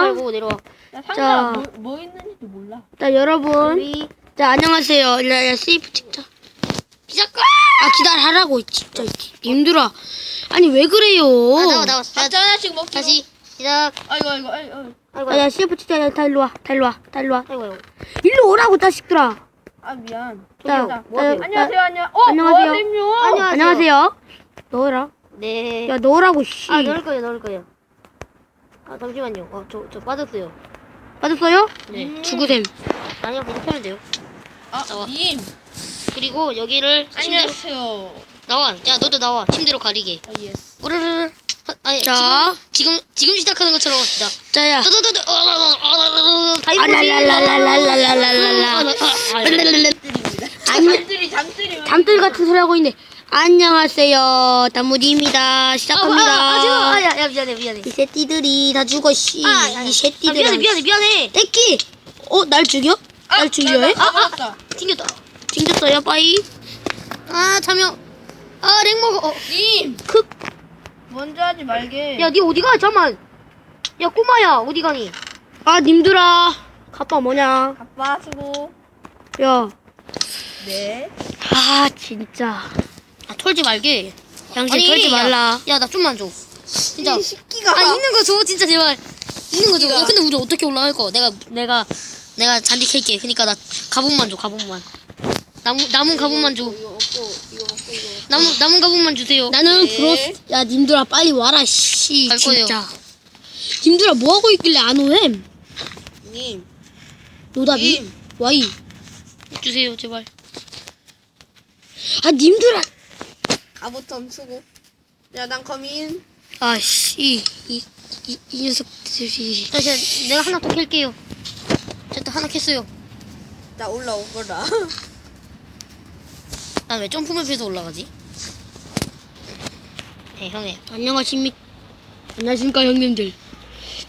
살고 내려와. 야, 자. 상자 뭐, 뭐 있는지도 몰라. 자 여러분 우리 자 안녕하세요 야, 야 세이프 찍자 시작. 아 기다려라고 진짜 님들아 아니 왜 그래요 아, 나와 나와. 자, 각자 하나씩 먹기로. 다시 시작. 아이고 아이고 아이고. 아이고. 아이고. 아, 야 세이프 찍자 야, 다 일로 와다 일로 와다 일로 와 아이고 아이고. 일로 오라고 자식들아 아 미안. 자, 자, 뭐 하세요? 자, 안녕하세요 안녕. 어 안녕하세요. 뭐하세요? 안녕하세요. 안녕하세요 넣어라 네. 야 넣으라고 씨 아 넣을 거예요 넣을 거예요. 아 잠시만요. 어 저 저 빠졌어요. 맞았어요? 네. 죽으셈 아니요 그렇게 하면 돼요. 아 나와. 님. 그리고 여기를 침대로 안녕하세요. 나와. 야 너도 나와. 침대로 가리게. 아 예스. 우르르르. 하- 아니 자. 지금 지금 지금 시작하는 것처럼 합시다. 자야 뜨뜨뜨뜨. 알랄랄랄랄랄랄랄랄라 잠들이 잠들이. 담들 같은 소리 하고 있네 안녕하세요 단무지입니다 시작합니다 아야 야 미안해 미안해. 이 새띠들이 다 죽어 씨. 아, 아, 이 아, 미안해 새띠들아. 미안해 미안해. 떼끼. 어, 날 죽여? 날 죽여 해? 아 맞다. 튕겼다. 튕겼어요, 빠이. 아 참여. 아 렉 먹어. 어. 님. 크. 먼저 하지 말게. 야 니 어디 가? 잠만. 야 꼬마야 어디 가니? 아, 님들아. 가빠 뭐냐? 아빠 수고. 야. 네. 아, 진짜. 아 털지 말게. 양심 털지 말라. 야 나 좀만 줘. 진짜. 이 새끼가. 아 있는 거 줘 진짜 제발. 있는 거 줘. 야, 근데 우리 어떻게 올라갈 거? 내가 내가 내가 잔디 캘게. 그러니까 나 가봉만 줘 가봉만. 나무 남은 가봉만 줘. 이거 먹고 이거 먹고 이거. 남은 남은 가봉만 주세요. 나는 네. 브로스. 야, 님들아, 빨리 와라, 씨. 갈 거예요. 진짜. 님들아, 뭐 하고 있길래 안 오햄? 님. 노답이? 님. 와이. 주세요 제발. 아, 님들아. 가부텀 수고. 야 난 거민. 아, 씨. 이, 이, 이 녀석들이. 다시 내가 하나 더 캘게요. 저또 하나 캤어요. 나 올라온 거다. 난 왜 점프맵에서 올라가지? 네 형이. 안녕하십니까. 안녕하십니까, 형님들.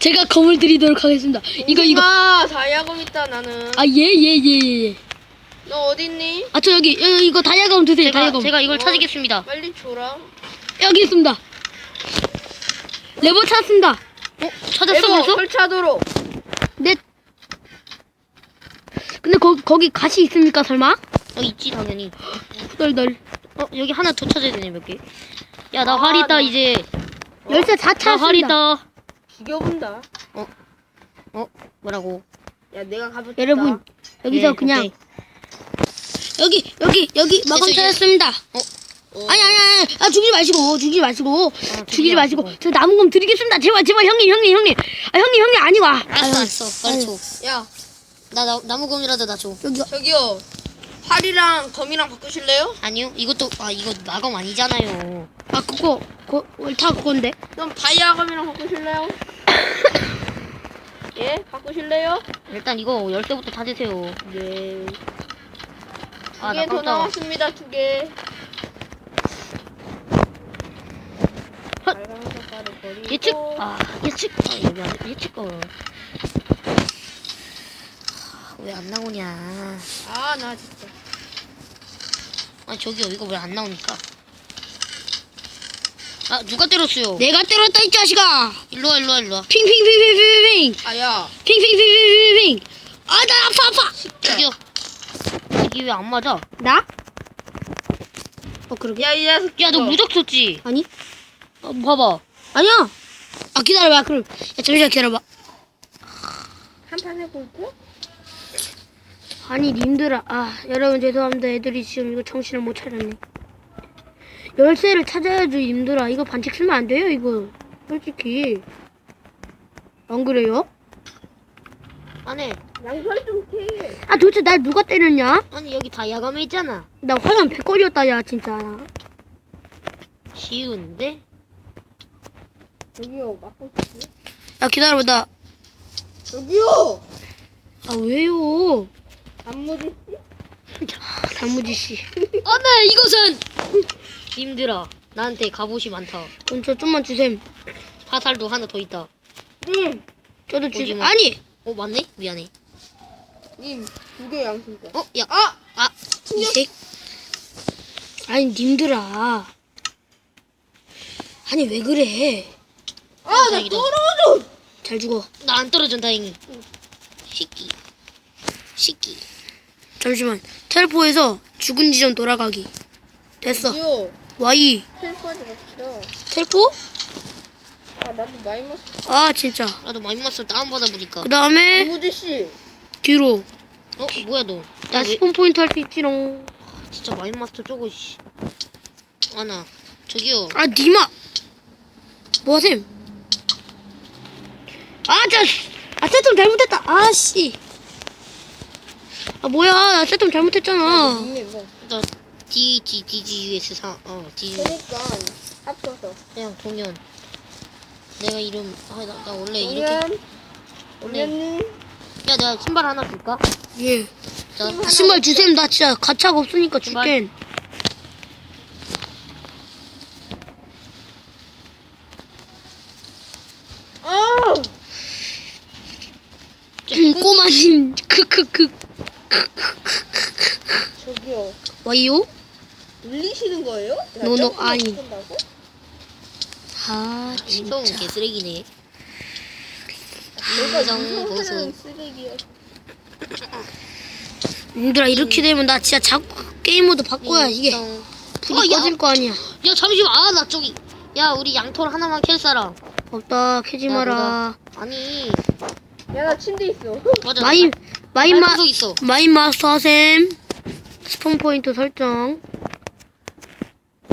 제가 검을 드리도록 하겠습니다. 이거, 이거. 아 다이아검 있다 나는. 아, 예, 예, 예, 예, 예. 너 어디 있니? 아, 저 여기, 여, 이거 다이아검 드세요, 제가 다이아검. 제가 이걸 어. 찾으겠습니다. 빨리 줘라. 여기 있습니다. 레버 찾았습니다. 어 찾았어 에버 벌써? 설치하도록. 네. 근데 거, 거기 가시 있습니까, 설마? 어 있지 당연히. 후덜덜. 어 여기 하나 더 찾아야 되네 몇 개. 야 나 아, 활 있다 나- 이제. 열쇠 다 나 활 찾았습니다. 있다. 죽여본다. 어 뭐라고? 야 내가 가부. 여러분, 여기서 예, 그냥. 오케이. 여기, 여기, 여기 이제. 찾았습니다. 어. 아니, 아니, 아니. 아, 죽이지 마시고, 죽이지 마시고. 죽이지 죽이지 마시고. 저 남은 검 드리겠습니다. 제발, 제발, 형님, 형님, 형님. 아, 형님, 형님, 아니, 와. 알았어 알았어 빨리 줘. 야 나, 나 나무검이라도 나 줘. 여기요. 저기요. 활이랑 검이랑 바꾸실래요? 아니요 이것도 아 이거 마검 아니잖아요. 아, 그거, 그거, 다 그건데. 그럼 다이아 검이랑 바꾸실래요? 예? 바꾸실래요? 일단 이거 열쇠부터 찾으세요. 네. 아, 두나개더 깜짝아. 나왔습니다. 두 개. 헛. 빨간 색깔을 버리고. 예측 아 예측 아 여기 안 돼. 예측 거. 왜 안 나오냐? 아, 나 진짜. 아 저기요 이거 왜 안 나오니까? 아 누가 때렸어요? 내가 때렸다, 이 자식아. 일로 와 일로 와 일로 와. 핑핑핑핑핑핑. 아, 야. 핑핑핑핑핑핑. 아, 나 아파, 아파. 저기 요. 이게 왜안 맞아? 나? 어, 그러게. 야, 이 녀석. 야 너 무적 썼지? 아니? 어, 봐봐. 아니야. 아, 기다려봐. 그럼. 야, 잠시만 기다려봐. 한판 해볼까? 아니, 님들아. 아, 여러분 죄송합니다. 애들이 지금 이거 정신을 못 차렸네. 열쇠를 찾아야죠, 님들아. 이거 반칙 쓰면 안 돼요, 이거. 솔직히. 안 그래요? 안에 양털 좀 캐. 아, 도대체 날 누가 때렸냐? 아니 여기 다 야감에 있잖아. 나 화장 백골이었다, 야, 진짜. 쉬운데? 저기요, 맞고 싶지? 야, 기다려봐. 나. 저기요! 아, 왜요? 안무지 아, 단무지 씨. 안돼 이것은 님들아 나한테 갑옷이 많다. 그럼 저 좀만 주셈. 화살도 하나 더 있다. 님! 저도 주셈. 오지마. 아니! 어 맞네? 미안해. 님, 두개 양심자. 어 야. 아! 아 이색? 아니, 님들아. 아니, 왜 그래? 아, 나 다행이다. 떨어져! 잘 죽어. 나 안 떨어진 다행히. 시끼. 시끼. 잠시만. 텔포에서 죽은 지점 돌아가기. 됐어. Y. 맙시다. 텔포? 아, 나도 마이너스. 아 진짜. 나도 마이너스 다운받아 보니까. 그 다음에 안무지 씨. 뒤로. 어 뭐야 너? 나나 왜? 스폰 포인트 할 수 있지롱. 진짜 마이너스 저거 씨. 아나 저기요. 아 니마. 뭐하셈? 아 저. 아 세톰 잘못했다. 아씨. 아 뭐야 나 세톰 잘못했잖아. 나 D D D G U S 사어 D 그러니까 합쳐서. 그냥 동현. 내가 이름 아나 나 원래 이렇게. 원래 동현님. 야 내가 신발 하나 줄까? 예. 자 아, 신발 주셈 나 진짜 가차가 없으니까 신발. 아! 음, 꼬마님 크크크 저기요. 와요? 울리시는 거예요? 노노, 아니. 아 진짜. 개쓰레기네. 내가 무서워하는 보수. 쓰레기야. 얘들아 이렇게 되면 나 진짜 자꾸 게임 모드 바꿔야 이게 인성. 불이 어, 야. 꺼질 거 아니야. 야 잠시만 아 나 저기 야 우리 양털 하나만 캘 사람. 없다 캐지 야, 마라. 아니 야, 나 침대 있어. 맞아. 마인 마인 마속 있어. 마인 마스터 하셈. 스폰 포인트 설정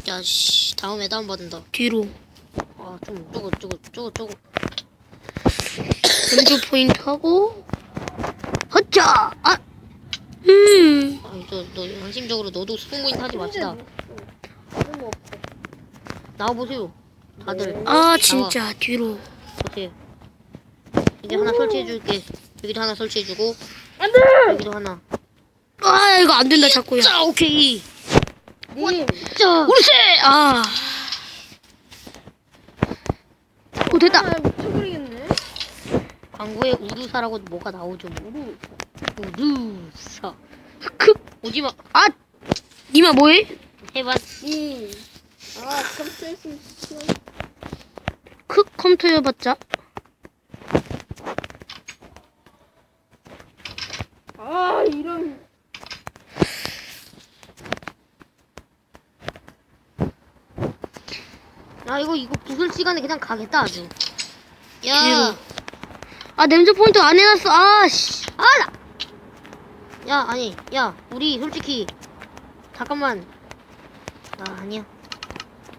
야씨 다음에 다운 받는다. 뒤로 아좀 저거 저거 저거 저거. 연주 포인트 하고 허짜 아 음. 아니 너 너 양심적으로 너도 스폰 포인트 하지 맙시다. 너무 없어. 나와 보세요. 다들 아 진짜 뒤로 보세요. 이제 하나 설치해 줄게. 여기도 하나 설치해 주고 안 돼! 여기도 하나. 아 이거 안 된다 자꾸야. 자 오케이. 님, 자 우르세 아. 오 됐다. 아, 미쳐버리겠네. 광고에 우루사라고 뭐가 나오죠? 우루 우루사. 크. 오지마 아 니마 뭐해? 님. 아, 컴퓨터에서 크 컴퓨터 해봤자. 아, 이런. 아 이거 이거 부술 시간에 그냥 가겠다 아주. 야, 아 냄새 포인트 안 해놨어. 아씨. 아 나. 야 아니, 야 우리 솔직히 잠깐만. 아 아니야.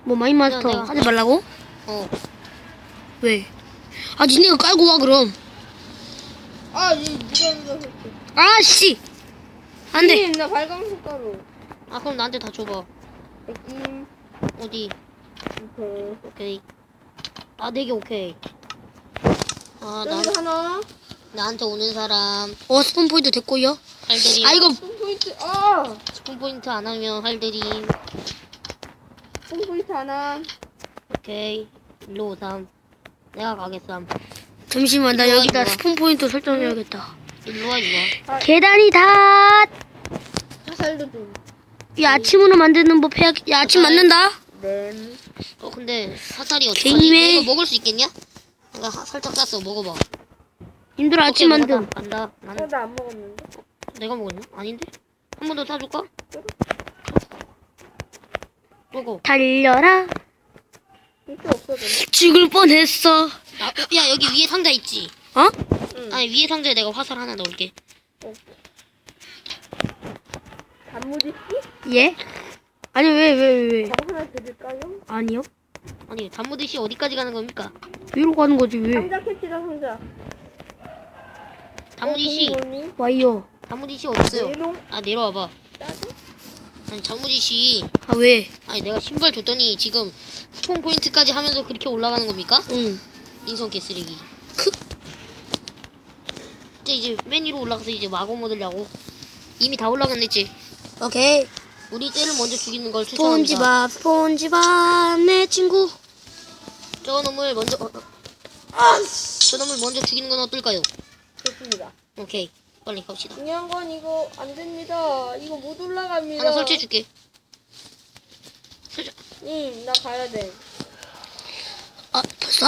뭐 마인 마스터 내가- 하지 말라고? 어. 왜? 아 니네가 깔고 와 그럼. 아, 이, 니가 앉아서. 아씨. 안돼. 님, 나 발광석 가루. 아 그럼 나한테 다 줘봐. 백김. 어디? 오케이. 오케이. 아 네 개 오케이. 아 나, 여기 하나. 나한테 오는 사람 어 스폰 포인트 됐고요. 할드림. 아 이거 뽕포인트, 아! 스폰 포인트 안 하면 할드림. 뽕포인트 하나. 오케이. 일로 오삼. 내가 가겠삼. 잠시만 나 여기다. 스폰 포인트 설정해야겠다. 일로 와 일로 와. 계단이 다. 화살도 좀. 이 아침으로 만드는 법 해야. 야 아침 맞는다. 램. 어 근데 사살이 어떡하지? 개님의- 이거 먹을 수 있겠냐? 내가 하- 살짝 쌌어 먹어봐. 님들 아침 오케이. 만듦. 간다. 어, 나는 나안 먹었는데. 내가 먹었냐? 아닌데? 한 번더 사줄까? 먹어. 달려라. 없어졌네. 죽을 뻔했어. 아, 야 여기 위에 상자 있지? 어? 응. 아니 위에 상자에 내가 화살 하나 넣을게. 단무지 씨? 예? 아니 왜 왜 왜, 왜? 저 하나 드릴까요? 아니요. 아니 단무지 씨 어디까지 가는 겁니까? 위로 가는 거지 왜? 상자 캡치다 상자. 단무지 씨, 씨. 와이요. 단무지 씨 어딨어요? 메롱. 아 내려와봐. 짜증. 아니 단무지 씨, 아 왜? 아니 내가 신발 줬더니 지금 스폰 포인트까지 하면서 그렇게 올라가는 겁니까? 응. 인성 개쓰레기. 크. 이제 이제 맨 위로 올라가서 이제 마구 mod으려고. 이미 다 올라갔냈지. 오케이. 우리 쟤를 먼저 죽이는 걸 추천합니다. 스폰지밥 스폰지밥 내 친구. 저 놈을 먼저 어, 어. 저 놈을 먼저 죽이는 건 어떨까요? 좋습니다. 오케이 빨리 갑시다. 중요한 건 이거 안 됩니다. 이거 못 올라갑니다. 하나 설치해 줄게. 설치. 님, 나 가야 돼. 아 벌써?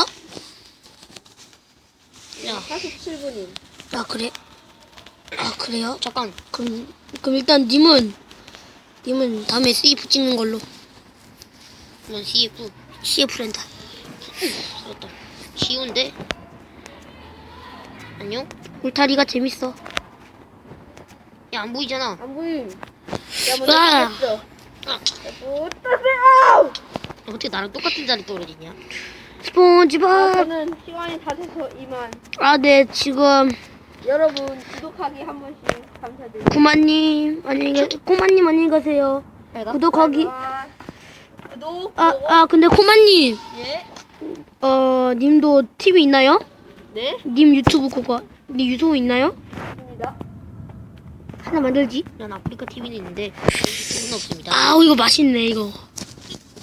야 47분임. 아 그래? 아 그래요? 잠깐 그럼 그럼 일단 님은 님은 다음에 CF 찍는 걸로 넌 CF CF 렌탈. 그렇다 쉬운데 안녕 울타리가 재밌어. 야안 보이잖아 안 보임. 야, 먼저 아. 했어. 아! 어떻게 나랑 똑같은 자리 떨어지냐 아, 스폰지밥. 저는 시간이 다 돼서 이만. 아 네 지금 여러분, 구독하기 한 번씩 감사드립니다. 구마님 안녕히 가 코마님 안녕히 가세요. 구독하기. 아, 구독, 아. 아 근데 코마님 예? 어 님도 TV 있나요? 네? 님 유튜브 그거 님 유튜브 있나요? 하나 만들지. 난 아프리카 TV는 있는데 TV는 없습니다 아우 이거 맛있네 이거.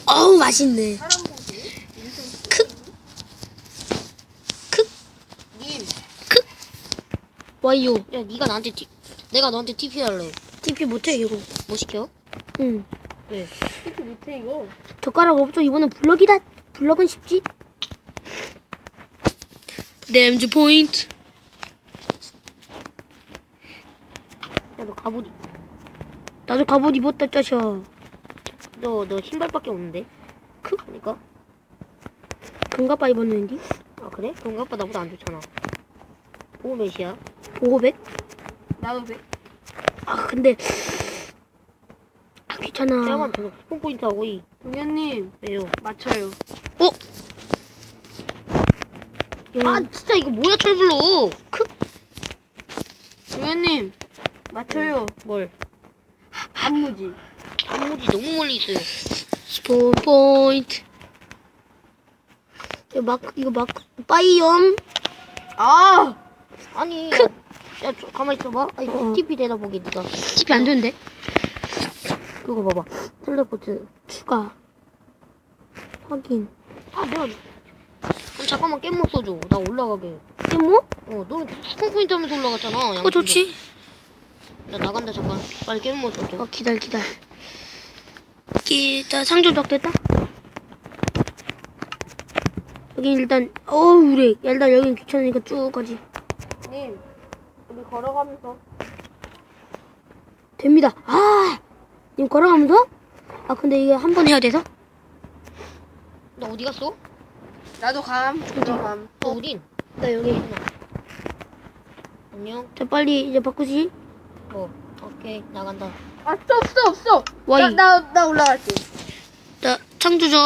어우 맛있네. 사람 보기. 크. 크. 님. 와이요. 야 네가 나한테 티, 내가 너한테 TP 할래 TP 못해 이거. 뭐 시켜? 응. 왜? 이렇게 못해, 이거. 젓가락 없죠? 이번엔 블럭이다. 블럭은 쉽지. 댐즈 포인트. 야너 갑옷 나도 갑옷 입었다 짜셔. 너너 신발밖에 없는데 크. 그러니까 금가빠 입었는데. 아 그래? 봐 나보다 안 좋잖아 오 몇이야? 보호백. 나도 돼. 아 근데 아 귀찮아. 쟤만 계속 스폰 포인트 하고 이 동현님, 왜요? 맞춰요. 어? 아 진짜 이거 뭐야 철불로 크 동현님, 맞춰요. 뭘? 안무지. 단무지 너무 멀리 있어요 스폰 포인트. 이거 막 이거 막 빠이염. 아! 아니 야, 야 저, 가만히 있어봐 아니 어. TP 대답보게 니가 TP 안 되는데. 그거 봐봐 텔레포트 추가. 확인. 아 내가 그럼 잠깐만 못 써줘 나 올라가게 뭐? 어 너는 스폰 포인트 하면서 올라갔잖아 어 양쪽에. 좋지. 나 나간다 잠깐 빨리 게임 못 써줘 어 기다려 기다려. 기다 상조작 됐다. 여기 일단 어우 그래. 일단 여긴 귀찮으니까 쭉 가지. 님, 우리 걸어가면서. 됩니다. 아, 님 걸어가면서? 아 근데 이게 한 번 해야 돼서? 너 어디 갔어? 나도 감. 나도 감. 너 어딘? 나 여기. 안녕 자 빨리 이제 바꾸시. 어 오케이 나간다 아, stop, stop, stop. 와이. 나, 나, 나 올라갈게. 자 창조적.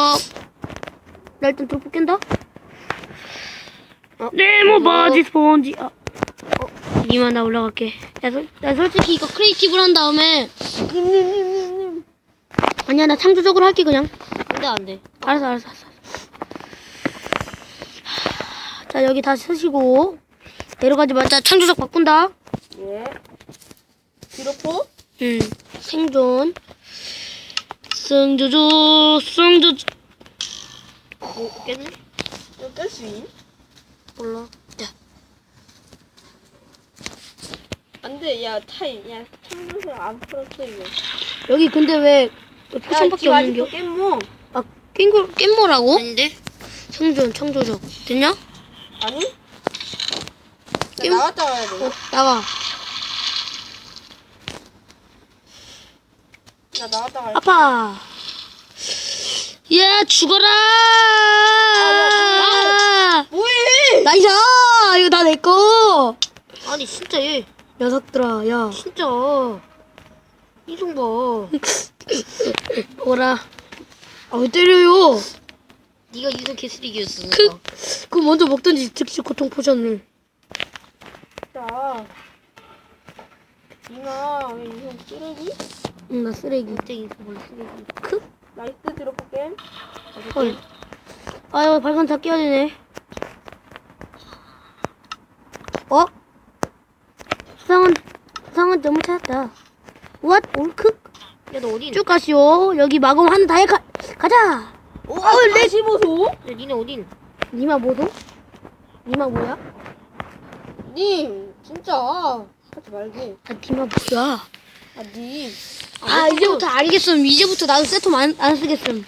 나 일단 드롭 깬다. 어? 네모 바지 스펀지. 아. 어, 니만 나 올라갈게. 야, 솔, 나 솔직히 이거 크리에이티브로 한 다음에 님, 님, 님, 님, 님. 아니야 나 창조적으로 할게 그냥. 안돼 안돼 알았어 알았어 알았어. 하, 자 여기 다 쓰시고 내려가지 말자 창조적 바꾼다. 예. 기로포? 응. 생존. 승조조 승조조. 뭐 깼니? 이거 깰수 있니? 몰라 자안 돼, 야, 타임. 야, 창조를 안 풀었어, 이거. 여기 근데 왜 야, 지금 없는 겨? 깻모. 아 깽고 깽뭐라고? 아닌데? 생존 창조적 됐냐? 아니? 나 깻- 나갔다 와야 돼. 어 나가. 나 나갔다 돼. 아파. 야 죽어라. 뭐해! 나이스 이거 다내 거. 아니 진짜 얘 녀석들아 야 진짜 이성 봐 뭐라. 아 왜 때려요? 네가 이성 개쓰레기였어 크. 그 먼저 먹던지 즉시 고통 포션을. 진짜. 이나, 왜 이형 쓰레기? 응 나 쓰레기. 이성 원래 쓰레기 크. 나이스 드롭 게임. 헐. 아유 발판 다 끼야 되네. 어? 수상은 수상은 너무 찾았다. 왓 올크? 야 너 어딘? 쭉 가시오. 여기 마검 한 다해 가 가자. 오, 아, 45소? 야 니네 어딘? 니마 뭐도? 니마 뭐야? 님, 진짜. 하지 말게. 아 니마 뭐야? 아, 님. 아 이제부터 알겠음. 이제부터 나도 세톰 안, 안 쓰겠음.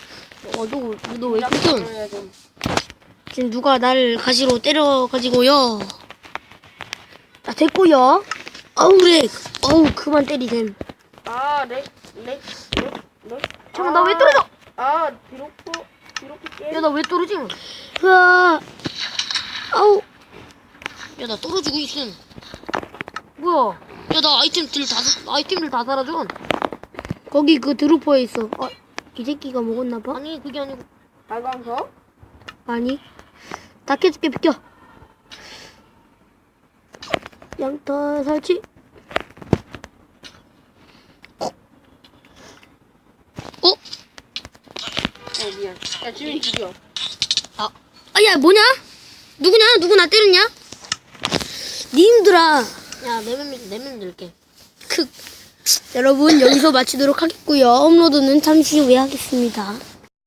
어너너왜 돼. 지금 누가 나를 가시로 때려 가지고요. 됐고요. 어우 렉. 어우 그만 때리셈. 아, 렉, 렉, 렉, 렉. 잠깐 나 왜 떨어져? 아, 비로코, 비로코 게임. 야나 왜 떨어지? 으아. 아우 야 나 떨어지고 있음. 뭐야? 야 나 아이템들 다 아이템들 다 사라져. 거기 그 드루퍼에 있어. 아, 이 새끼가 먹었나 봐? 아니 그게 아니고 발광석? 아니. 다케스케 비켜. 양타 설치. 어? 어, 미안. 야, 지금 죽여. 아 아야 뭐냐? 누구냐? 누구 나 때렸냐? 님들아. 야, 내면 내면 들게. 크. 여러분 여기서 마치도록 하겠고요. 업로드는 잠시 후에 하겠습니다.